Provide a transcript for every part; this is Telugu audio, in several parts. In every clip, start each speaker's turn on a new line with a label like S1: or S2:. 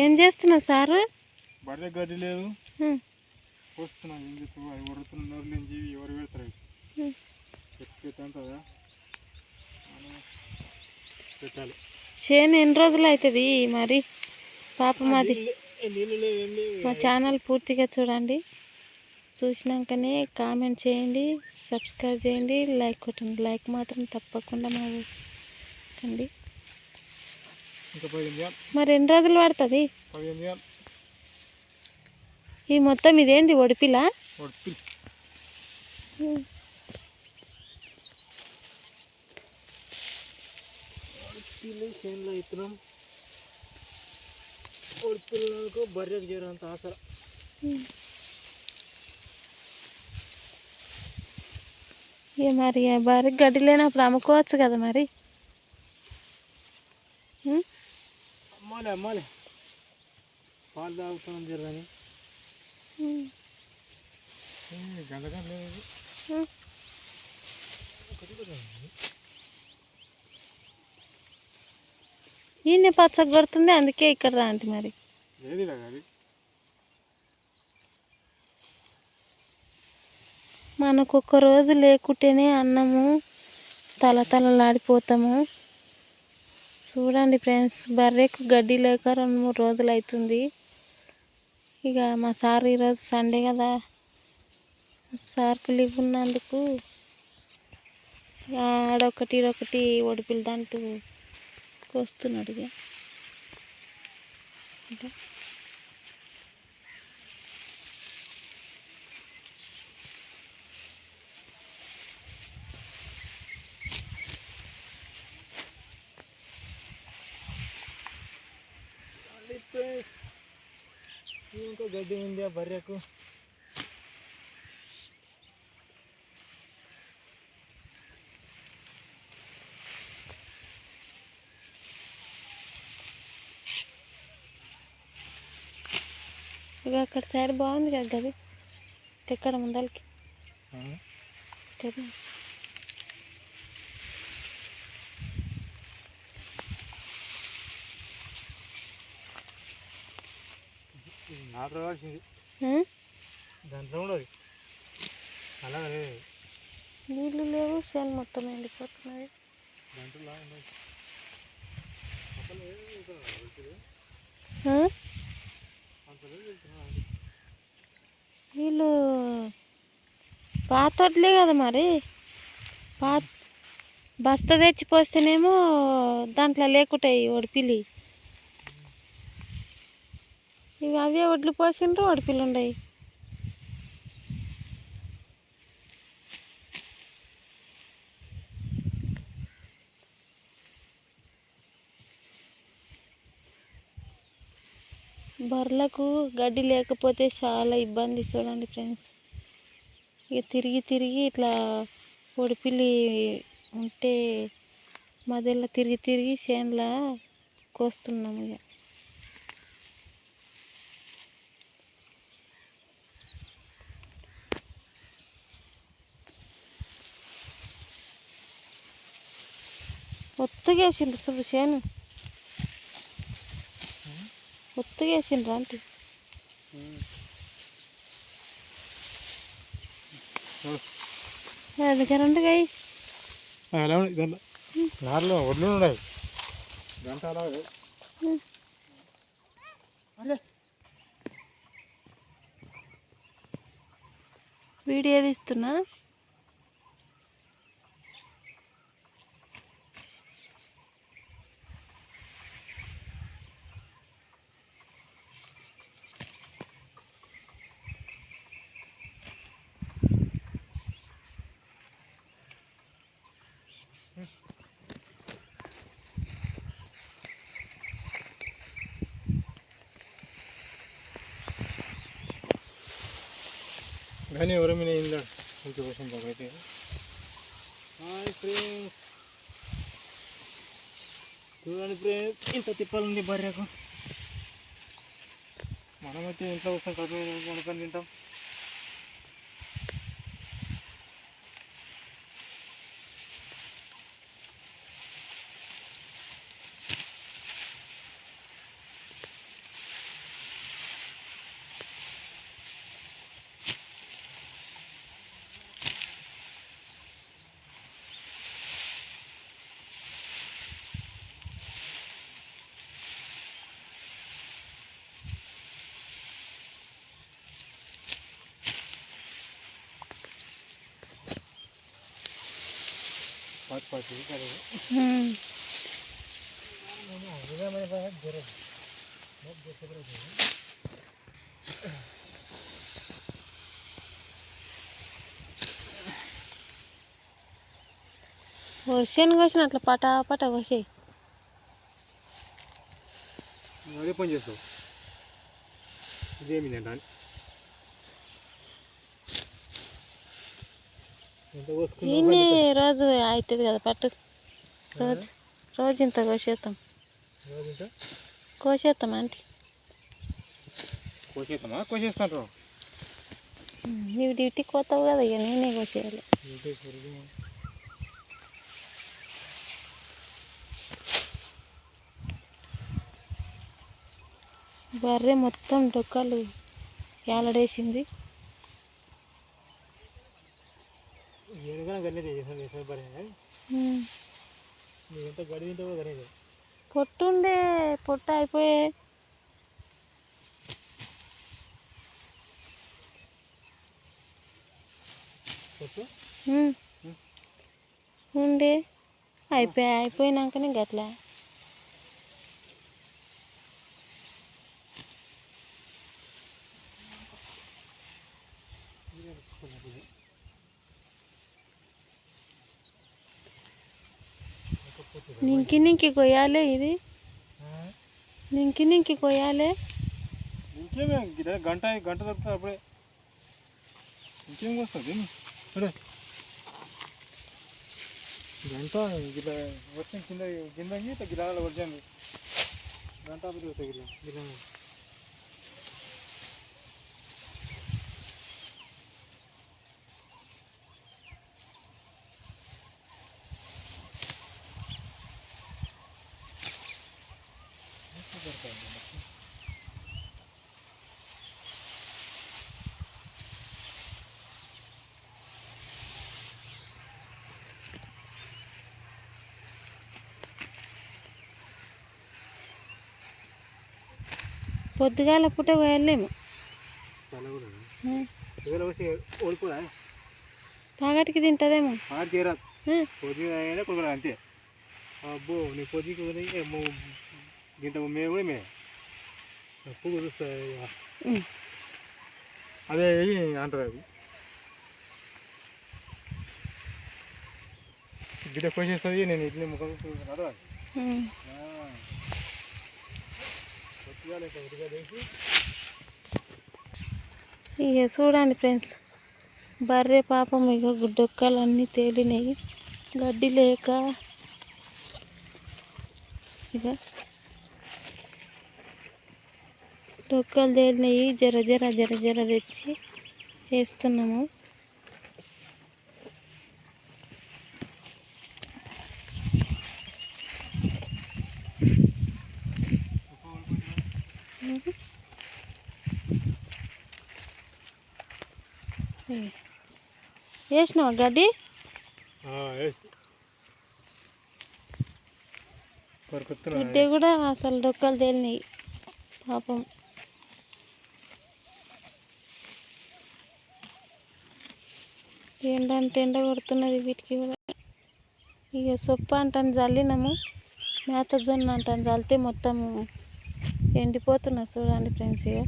S1: ఏం చేస్తున్నావు సారు?
S2: బర్రె గడ్డి లేదు. ఎవరు పెడతారు? పెట్టాలి.
S1: చేను ఎన్ని రోజులు అవుతుంది మరి? పాపం అది
S2: లేవు
S1: మా ఛానల్ పూర్తిగా చూడండి. చూసినాకనే కామెంట్ చేయండి సబ్స్క్రైబ్ చేయండి లైక్ కొట్టండి. లైక్ మాత్రం తప్పకుండా మా కండి
S2: చేయాలి
S1: మరి ఎన్ని రోజులు పడుతుంది? ఈ మొత్తం ఇదేంది ఒడిపిలా?
S2: ఒడిపి ఒడిపిల్లి చేనులో ఇస్తున్నాం ఒడిపిల్లకు బర్రెకు చేరంత ఆసరా
S1: ఇక మరి భారీ గడ్డి లేనప్పుడు అమ్ముకోవచ్చు కదా మరి?
S2: అమ్మాలి అమ్మాలి పాలు తాగుతాం జరగని
S1: ఉం.
S2: గంట గంట లేదు.
S1: ఈయన పచ్చగా కొడుతుంది అందుకే ఇక్కడ రాంటి మరి.
S2: ఏది కదా అది?
S1: మనకు ఒక రోజు లేకుంటేనే అన్నము తల తలలాడిపోతాము. చూడండి ఫ్రెండ్స్ బర్రెకు గడ్డి లేక రెండు మూడు రోజులు అవుతుంది ఇక మా సార్ ఈరోజు సండే కదా సార్కు లీవ్ ఉన్నందుకు ఆడొకటి ఈడొకటి ఒడిపిల్లంటూ వస్తున్నాడు ఇక. ఇంకా
S2: ఇంకా గడ్డి ఉంది ఆ బర్రెకు
S1: ఇక అక్కడ సైడ్ బాగుంది కదా గది ఎక్కడ ముందలకి
S2: రావాల్సింది? దాంట్లో ఉండదు.
S1: నీళ్ళు లేవు చేను మొత్తం ఎండిపోతున్నాయి. వీళ్ళు పాతోట్లే కదా మరి. పాత బస్తా తెచ్చి పోస్తేనేమో దాంట్లో లేకుంటాయి ఒడిపిల్లి ఇవి అవే వడ్లు పోసిండ్రు ఒడిపిల్లు బర్రెలకు గడ్డి లేకపోతే చాలా ఇబ్బంది చూడండి ఫ్రెండ్స్. ఇక తిరిగి తిరిగి ఇట్లా పొడిపిల్లి ఉంటే మధ్యలో తిరిగి తిరిగి చేనులా కోస్తున్నాము ఇక ఒత్తుగేసిండ్రు చూడు చేను. ఒత్తుగేసిండ్రు
S2: నారులో ఉన్నాయి. అలాగే అరే.
S1: వీడియో తీస్తున్నా?
S2: కానీ ఎవరు మీద ఇందా కొంచెం కోసం అయితే హాయ్ ఫ్రెండ్స్ చూడండి ఫ్రెండ్స్ ఇంత తిప్పాలండి బర్రెకు మనమైతే ఇంట్లో వస్తాం కడుపు తింటాం పాటు పాటు సరే
S1: ఉమ్. వర్షాన్ని కోసిన అట్లా పటా పటా కోసేయి
S2: నువ్వు అదే పని చేస్తావు ఇదేమి నేను ఎంత పోసుకున్నావు
S1: ఈయన్ని రోజు అవుతుంది కదా పట్టు. రోజు రోజు ఇంత కోసేస్తాం కోసేస్తాం ఆంటీ.
S2: కోసేస్తామా కోసేస్తాను
S1: నీవు డ్యూటీకి పోతావు కదా ఇక నేనే కోసేయాలి. బర్రె మొత్తం డొక్కలు ఏలడేసింది పొట్టుండే పొట్ట అయిపోయే. ఉండే. అయిపోయి అయిపోయినాకనే గట్లా. నింకి నింకి కొయ్యాలి ఇది. నింకి నింకి కొయ్యాలి.
S2: ఇంకేమే? గంట గంట దొరుకుతుంది అప్పుడే. ఇంకేం వస్తుంది గంట గిట్ల వచ్చిన కింద కింద ఇట్లా గిలాల వచ్చాను గంట అప్పుడు వస్తాయి గిట్ల. గిలా
S1: పొద్దుగాల పూట
S2: ఓడిపోదా?
S1: తాగటికి తింటదేమో.
S2: అంతే. అబ్బో నీ పొద్దుకి గింత మేము కూడా మే. అదే అంటారు. అది గిట్ట కోసేస్తుంది నేను ఇడ్లీ ముఖం
S1: ఇక చూడండి ఫ్రెండ్స్ బర్రె పాపం ఇక గుడ్డొక్కలన్నీ తేలినాయి. గడ్డి లేక ఇక డొక్కలు తేలినాయి జర జర జర జర తెచ్చి వేస్తున్నాము. వేసినావా గడ్డి?
S2: కొరుకుతున్నా
S1: గడ్డి కూడా అసలు డొక్కలు తేలినాయి. పాపం. ఎండ అంటే ఎండ కొడుతున్నది వీటికి కూడా. ఇక సొప్ప అంటాను చల్లినాము మేత జొన్న అంటాను చల్లితే మొత్తం ఎండిపోతున్నా చూడండి ఫ్రెండ్స్ ఇక.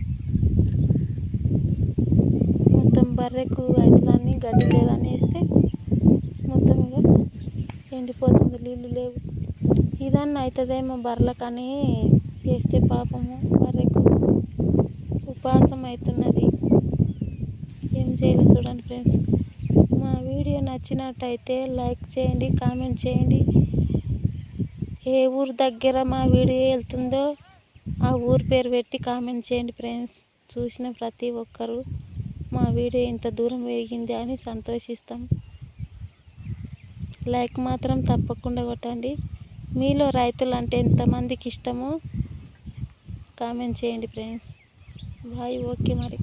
S1: బర్రెకు అవుతుందని గడ్డి లేదని వేస్తే మొత్తం ఇక ఎండిపోతుంది నీళ్ళు లేవు. ఇదన్నా అవుతుందేమో బర్రెలకని వేస్తే పాపము బర్రెకు ఉపవాసం అవుతున్నది ఏం చేయలేదు చూడండి ఫ్రెండ్స్. మా వీడియో నచ్చినట్టయితే లైక్ చేయండి కామెంట్ చేయండి. ఏ ఊరు దగ్గర మా వీడియో వెళ్తుందో ఆ ఊరు పేరు పెట్టి కామెంట్ చేయండి ఫ్రెండ్స్. చూసిన ప్రతి ఒక్కరూ. మా వీడియో ఇంత దూరం వేగింది అని సంతోషిస్తాం. లైక్ మాత్రం తప్పకుండా కొట్టండి. మీలో రైతులు అంటే ఎంతమందికి ఇష్టమో కామెంట్ చేయండి ఫ్రెండ్స్. బాయ్ ఓకే మరి.